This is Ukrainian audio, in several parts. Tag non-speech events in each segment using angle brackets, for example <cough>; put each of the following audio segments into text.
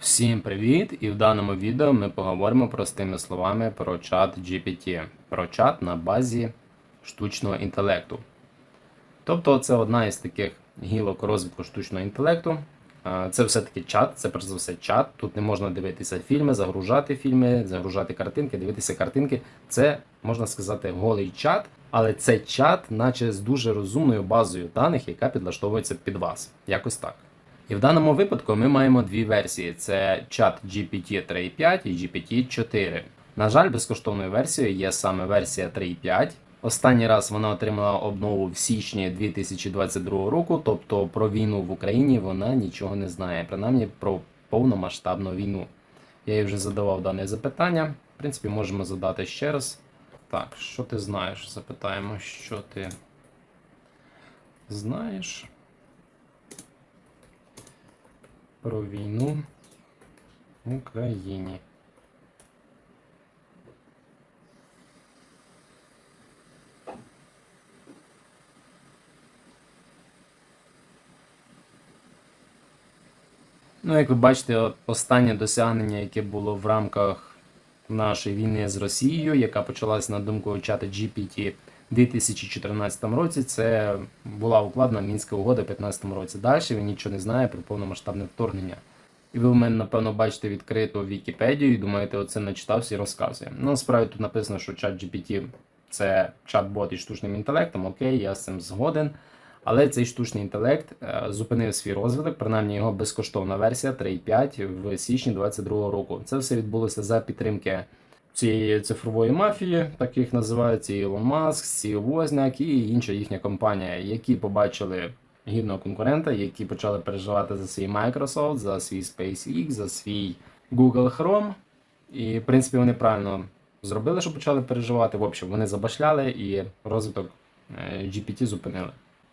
Всім привіт! І в даному відео ми поговоримо простими словами про чат GPT, про чат на базі штучного інтелекту. Тобто, це одна із таких гілок розвитку штучного інтелекту. Це все-таки чат, це перш за все чат. Тут не можна дивитися фільми, загружати фільми, загружати картинки, дивитися картинки. Це можна сказати голий чат, але це чат, наче з дуже розумною базою даних, яка підлаштовується під вас. Якось так. І в даному випадку ми маємо дві версії: це чат GPT 3.5 і GPT 4. На жаль, безкоштовною версією є саме версія 3.5. Останній раз вона отримала обнову в січні 2022 року, тобто про війну в Україні вона нічого не знає, принаймні про повномасштабну війну. Я їй вже задавав дане запитання. В принципі, можемо задати ще раз. Так, що ти знаєш? Запитаємо, що ти знаєш про війну в Україні. Ну, як ви бачите, останнє досягнення, яке було в рамках нашої війни з Росією, яка почалась на думку чата GPT 2014 році, це була укладена Мінська угода в 2015 році. Далі він нічого не знає про повномасштабне вторгнення. І ви в мене, напевно, бачите відкриту Вікіпедію і думаєте, оце начитався і розказує. Ну, насправді тут написано, що чат GPT це чат-бот із штучним інтелектом. Окей, я з цим згоден. Але цей штучний інтелект е, зупинив свій розвиток, принаймні його безкоштовна версія 3.5 в січні 2022 року. Це все відбулося за підтримки цієї цифрової мафії, так їх називають, і Ілон Маск, Сі Возняк і інша їхня компанія, які побачили гідного конкурента, які почали переживати за свій Microsoft, за свій SpaceX, за свій Google Chrome. І, в принципі, вони правильно зробили, що почали переживати. В общем, вони забашляли і розвиток е, GPT зупинили.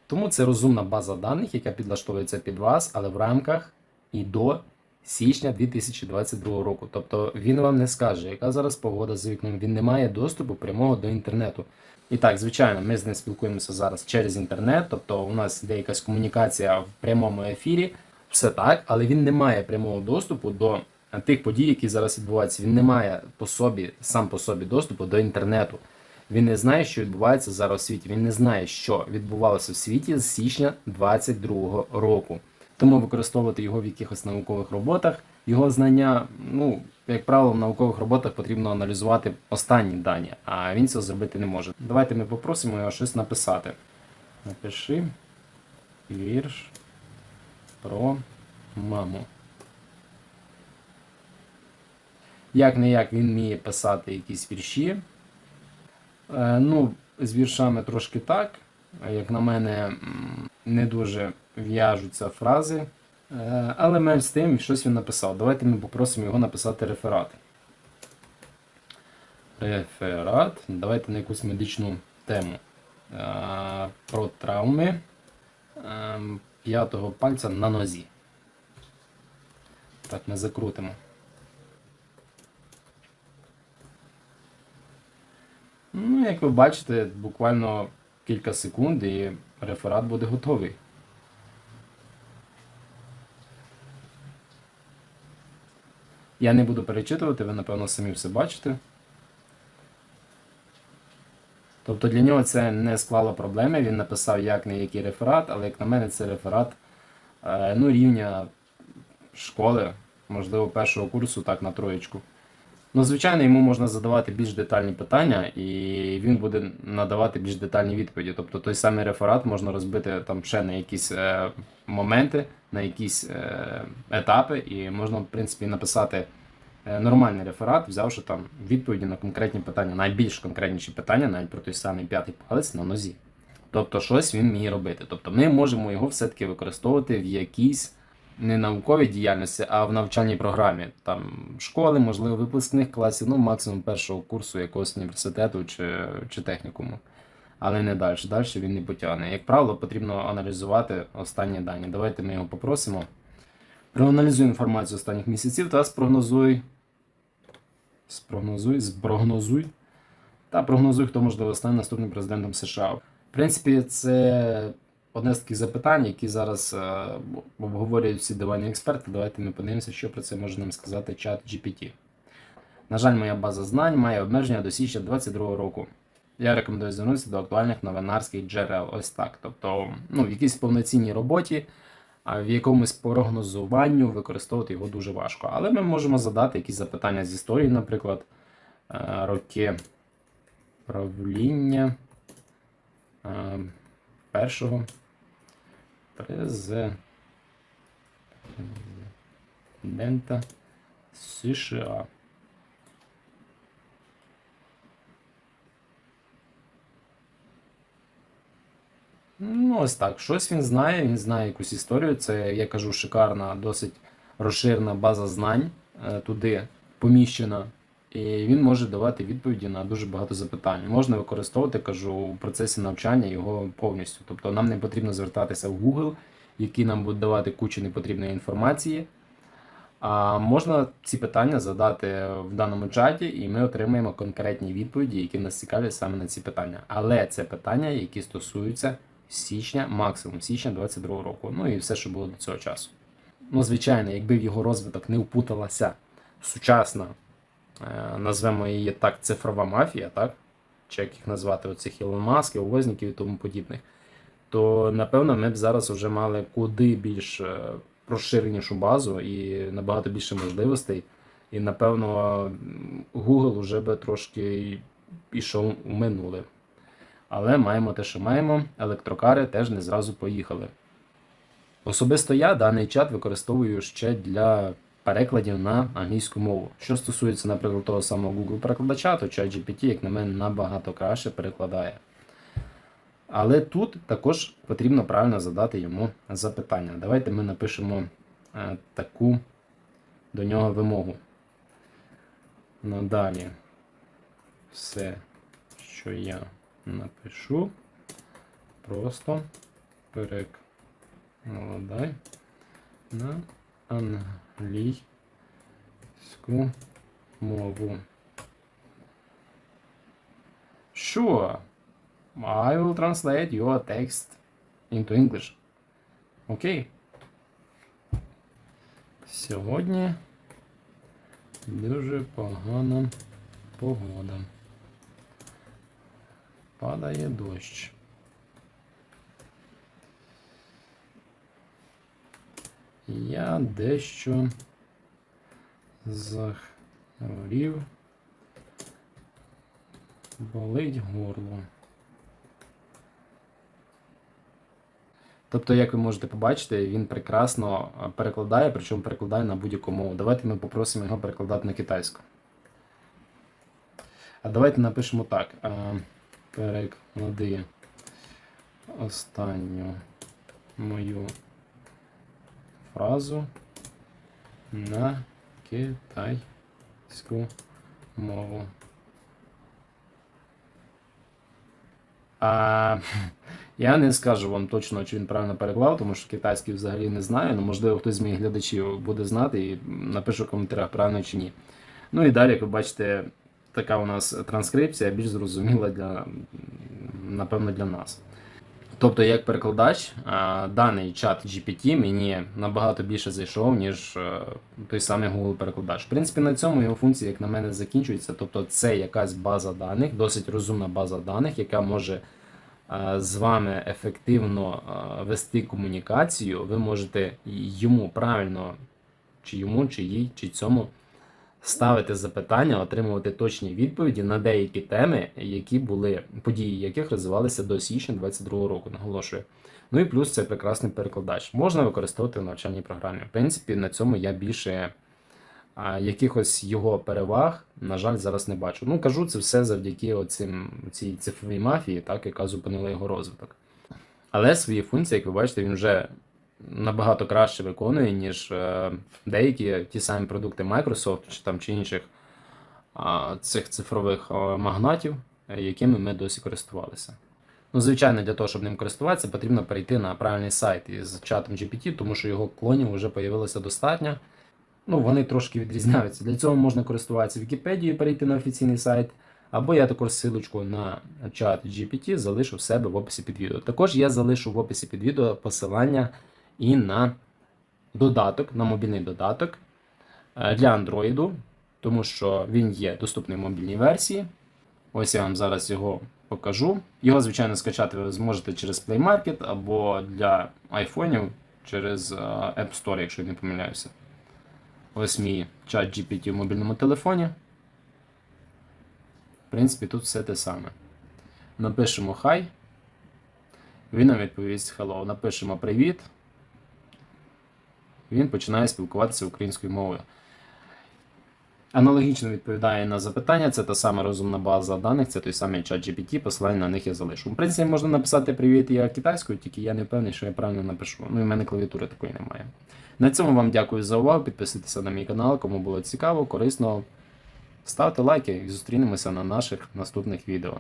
Тому це розумна база даних, яка підлаштовується під вас, але в рамках і до січня 2022 року. Тобто він вам не скаже, яка зараз погода за вікном. Він не має доступу прямого до інтернету. І так, звичайно, ми з ним спілкуємося зараз через інтернет, тобто у нас йде якась комунікація в прямому ефірі, все так, але він не має прямого доступу до тих подій, які зараз відбуваються. Він не має по собі, сам по собі доступу до інтернету. Він не знає, що відбувається зараз у світі. Він не знає, що відбувалося в світі з січня 2022 року. Тому використовувати його в якихось наукових роботах. Його знання, ну, як правило, в наукових роботах потрібно аналізувати останні дані, а він цього зробити не може. Давайте ми попросимо його щось написати. Напиши вірш про маму. Як не як він вміє писати якісь вірші. Е, Ну, з віршами трошки так. Як на мене, не дуже в'яжуться фрази. Е, Але менш з тим, щось він написав. Давайте ми попросимо його написати реферат. Реферат. Давайте на якусь медичну тему. Е, Про травми е, п'ятого пальця на нозі. Так, ми закрутимо. Ну, як ви бачите, буквально кілька секунд і реферат буде готовий. Я не буду перечитувати, ви, напевно, самі все бачите. Тобто для нього це не склало проблеми. Він написав як не який реферат, але як на мене, це реферат е, ну, рівня школи, можливо, першого курсу, так, на троєчку. Ну, звичайно, йому можна задавати більш детальні питання, і він буде надавати більш детальні відповіді. Тобто той самий реферат можна розбити там ще на якісь е, моменти, на якісь е, етапи, і можна, в принципі, написати е, нормальний реферат, взявши там відповіді на конкретні питання, найбільш конкретніші питання, навіть про той самий п'ятий палець на нозі. Тобто, щось він вміє робити. Тобто, ми можемо його все-таки використовувати в якійсь не науковій діяльності, а в навчальній програмі там школи, можливо, випускних класів, ну максимум першого курсу якогось університету чи, чи технікуму. Але не далі. Далі він не потягне. Як правило, потрібно аналізувати останні дані. Давайте ми його попросимо. Проаналізуй інформацію останніх місяців та спрогнозуй. Спрогнозуй, спрогнозуй. Та прогнозуй, хто можливо стане наступним президентом США. В принципі, це одне з таких запитань, які зараз е, обговорюють всі диванні експерти. Давайте ми подивимося, що про це може нам сказати чат GPT. На жаль, моя база знань має обмеження до січня 2022 року. Я рекомендую звернутися до актуальних новинарських джерел. Ось так. Тобто, ну, в якійсь повноцінній роботі, в якомусь прогнозуванню використовувати його дуже важко. Але ми можемо задати якісь запитання з історії, наприклад, е, роки правління е, першого президента США. Ну, ось так. Щось він знає, він знає якусь історію. Це, я кажу, шикарна, досить розширена база знань е, туди поміщена. І він може давати відповіді на дуже багато запитань. Можна використовувати, кажу, у процесі навчання його повністю. Тобто нам не потрібно звертатися в Google, який нам буде давати кучу непотрібної інформації. А можна ці питання задати в даному чаті, і ми отримаємо конкретні відповіді, які нас цікавлять саме на ці питання. Але це питання, які стосуються січня, максимум січня 22 року. Ну і все, що було до цього часу. Ну, звичайно, якби в його розвиток не впуталася сучасна, назвемо її так, цифрова мафія, так? Чи як їх назвати, оцих Ілон Масків, Возників і тому подібних, то напевно ми б зараз вже мали куди більш е, розширенішу базу і набагато більше можливостей. І напевно Google вже би трошки пішов у минуле. Але маємо те, що маємо. Електрокари теж не зразу поїхали. Особисто я даний чат використовую ще для перекладів на англійську мову. Що стосується, наприклад, того самого Google перекладача, то чат GPT, як на мене, набагато краще перекладає. Але тут також потрібно правильно задати йому запитання. Давайте ми напишемо е, таку до нього вимогу. Надалі все, що я напишу, просто перекладай на англійську мову. Sure. I will translate your text into English. Окей. Сьогодні дуже погана погода. Падає дощ. Я дещо захворів. Болить горло. Тобто, як ви можете побачити, він прекрасно перекладає, причому перекладає на будь-яку мову. Давайте ми попросимо його перекладати на китайську. А давайте напишемо так. Переклади останню мою фразу на китайську мову. А, <laughs> я не скажу вам точно, чи він правильно переклав, тому що китайський взагалі не знаю. Ну, можливо, хтось з моїх глядачів буде знати і напише в коментарях, правильно чи ні. Ну і далі, як ви бачите, така у нас транскрипція більш зрозуміла для, напевно, для нас. Тобто, як перекладач, даний чат GPT мені набагато більше зайшов, ніж е, той самий Google перекладач. В принципі, на цьому його функція, як на мене, закінчується. Тобто, це якась база даних, досить розумна база даних, яка може е, з вами ефективно е, вести комунікацію. Ви можете йому правильно, чи йому, чи їй, чи цьому ставити запитання, отримувати точні відповіді на деякі теми, які були події, яких розвивалися до січня 22 року. Наголошую. Ну і плюс це прекрасний перекладач. Можна використовувати в навчальній програмі. В принципі, на цьому я більше а, якихось його переваг, на жаль, зараз не бачу. Ну кажу, це все завдяки оцим цій цифровій мафії, так яка зупинила його розвиток. Але свої функції, як ви бачите, він вже набагато краще виконує, ніж е, деякі ті самі продукти Microsoft чи там чи інших цих цифрових е, магнатів, якими ми досі користувалися. Ну, звичайно, для того, щоб ним користуватися, потрібно перейти на правильний сайт із чатом GPT, тому що його клонів вже з'явилося достатньо. Ну, вони трошки відрізняються. Для цього можна користуватися Вікіпедією, перейти на офіційний сайт Або я також ссылочку на чат GPT залишу в себе в описі під відео. Також я залишу в описі під відео посилання і на додаток, на мобільний додаток е, для Android, тому що він є доступний в мобільній версії. Ось я вам зараз його покажу. Його, звичайно, скачати ви зможете через Play Market або для айфонів через е, App Store, якщо я не помиляюся. Ось мій чат GPT в мобільному телефоні. В принципі, тут все те саме. Напишемо хай. Він нам відповість hello. Напишемо привіт. Він починає спілкуватися українською мовою. Аналогічно відповідає на запитання, це та сама розумна база даних, це той самий чат GPT, посилання на них я залишу. В принципі, можна написати привіт я китайською, тільки я не впевнений, що я правильно напишу. Ну і в мене клавіатури такої немає. На цьому вам дякую за увагу. Підписуйтеся на мій канал, кому було цікаво, корисно. Ставте лайки і зустрінемося на наших наступних відео.